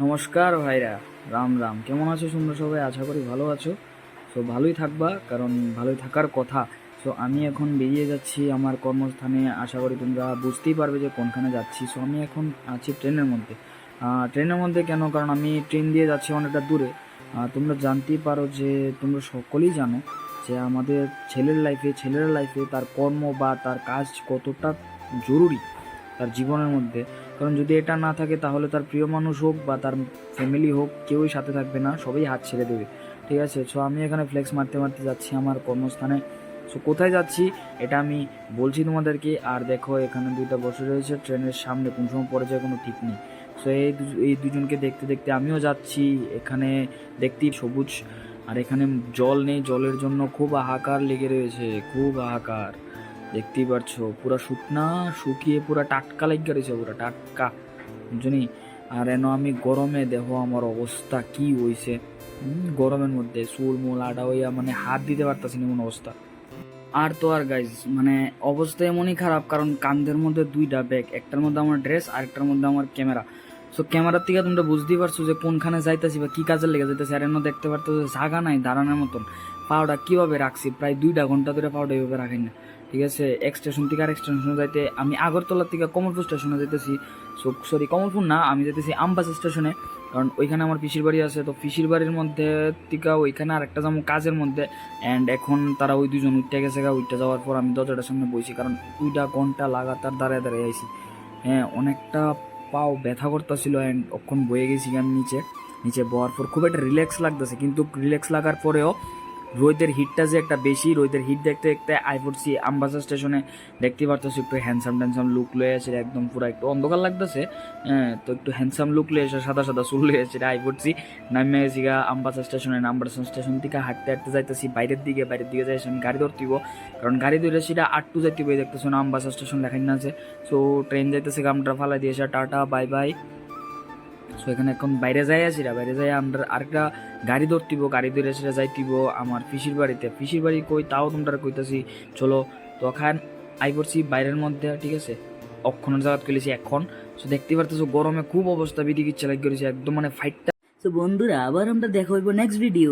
নমস্কার ভাইরা, রাম রাম। কেমন আছো তোমরা সবাই? আশা করি ভালো আছো। সো ভালোই থাকবা, কারণ ভালোই থাকার কথা। সো আমি এখন বেরিয়ে যাচ্ছি আমার কর্মস্থানে। আশা করি তোমরা বুঝতেই পারবে যে কোনখানে যাচ্ছি। সো আমি এখন আছি ট্রেনের মধ্যে। ট্রেনের মধ্যে কেন? কারণ আমি ট্রেন দিয়ে যাচ্ছি অনেকটা দূরে। তোমরা জানতেই পারো যে তোমরা সকলেই জানো যে আমাদের ছেলের লাইফে ছেলের লাইফে তার কর্ম বা তার কাজ কতটা জরুরি। তার জীবনের মধ্যে। কারণ যদি এটা না থাকে, তাহলে তার প্রিয় মানুষ হোক বা তার ফ্যামিলি হোক, কেউই সাথে থাকবে না, সবাই হাত ছেড়ে দেবে। ঠিক আছে? সো আমি এখানে ফ্লেক্স মারতে মারতে যাচ্ছি আমার কর্মস্থানে। সো কোথায় যাচ্ছি? এটা আমি বলছি তোমাদেরকে। আর দেখো, এখানে দুইটা বসে রয়েছে। ট্রেনের সামনে কোন সময় পড়ে যায় কোনো ঠিক নেই। সো এই এই দুজনকে দেখতে দেখতে আমিও যাচ্ছি। এখানে দেখতেই সবুজ। আর এখানে জল নেই। জলের জন্য খুব হাহাকার লেগে রয়েছে। খুব হাহাকার। দেখতেই পারছ পুরা শুকনা শুকিয়ে পুরা টাটকা লেগে রয়েছে পুরা টাটকা। বুঝনি আর এন আমি গরমে দেহ আমার অবস্থা কি হুম, গরমের মধ্যে চুল মুল আটা হইয়া মানে হাত দিতে পারতাছি না এমন অবস্থা। আর তো আর গাইজ মানে অবস্থা এমনই খারাপ কারণ কান্দের মধ্যে দুইটা ব্যাগ একটার মধ্যে আমার ড্রেস আর একটার মধ্যে আমার ক্যামেরা সো ক্যামেরার থেকে তোমরা বুঝতেই পারছ যে কোনখানে যাইতেছি বা কী কাজে লেগে যাইতেছে। আর মধ্যে দেখতে পারতো যে জায়গা নাই দাঁড়ানোর মতন। পাউডার কীভাবে রাখছি? প্রায় দুইটা ঘণ্টা ধরে পাউডার এইভাবে রাখেন না। ঠিক আছে, এক স্টেশন থেকে আরেক স্টেশনে যাইতে, আমি আগরতলা থেকে কমলপুর স্টেশনে যেতেছি সো সরি কমলপুর না, আমি যেতেছি আমবাস স্টেশনে কারণ ওইখানে আমার পিসির বাড়ি আছে, তো পিসির বাড়ির মধ্যে থেকে ওইখানে আরেকটা যাব কাজের মধ্যে। অ্যান্ড এখন তারা ওই দুজন উঠতে গেছে গা উঠতে যাওয়ার পর আমি দরজাটার সামনে বইছি, কারণ দুইটা ঘণ্টা লাগাতার দাঁড়ায় দাঁড়িয়ে আইছি। হ্যাঁ অনেকটা পাও ব্যথা করতেছিল অ্যান্ড অক্ষণ বয়ে গেছি আমি নিচে। নিচে বওয়ার পর খুব একটা রিল্যাক্স লাগতেছে, কিন্তু রিল্যাক্স লাগার পরেও রোদের হিটটা যে একটা বেশি, রোদের হিট দেখতে দেখতে আই পড়ছি আমবাসা স্টেশনে দেখতে পারতেছি একটু হ্যান্ডসাম ট্যান্ডসাম লুক লয়ে আছে একদম পুরো একটু অন্ধকার লাগতেছে। হ্যাঁ তো একটু হ্যান্ডসাম লুক লয়ে এসে সাদা সাদা চুল লয়ে আছে আই পড়ছি নামে গেছি গা আমবাসা স্টেশনে আমবাসা স্টেশন থেকে হাঁটতে হাঁটতে যাইতেছি, বাইরের দিকে বাইরের দিকে যাই আমি গাড়ি ধরতেব। কারণ গাড়ি ধরে সেটা আটটু যাইতে বই দেখতেছো না, আমবাসা স্টেশন লেখাই না আছে সো ট্রেন যাইতেছে গামটা ফালাই দিয়েছে টাটা বাই বাই সো এখানে এখন বাইরে যাই আছি রা বাইরে যাই আমরা আরেকটা গাড়ি ধরতিব গাড়ি ধরে সেটা যাইতিব আমার পিসির বাড়িতে। পিসির বাড়ি কই? তাও তোমরা কইতাছি, চলো তো এখন আই পড়ছি বাইরের মধ্যে, ঠিক আছে? অক্ষণের জায়গা খেলেছি এখন। সো দেখতে পারতেছো, গরমে খুব অবস্থা বিধি ইচ্ছা লাগিয়ে একদম মানে ফাইটটা তো বন্ধুরা, আবার আমরা দেখা হইব নেক্সট ভিডিও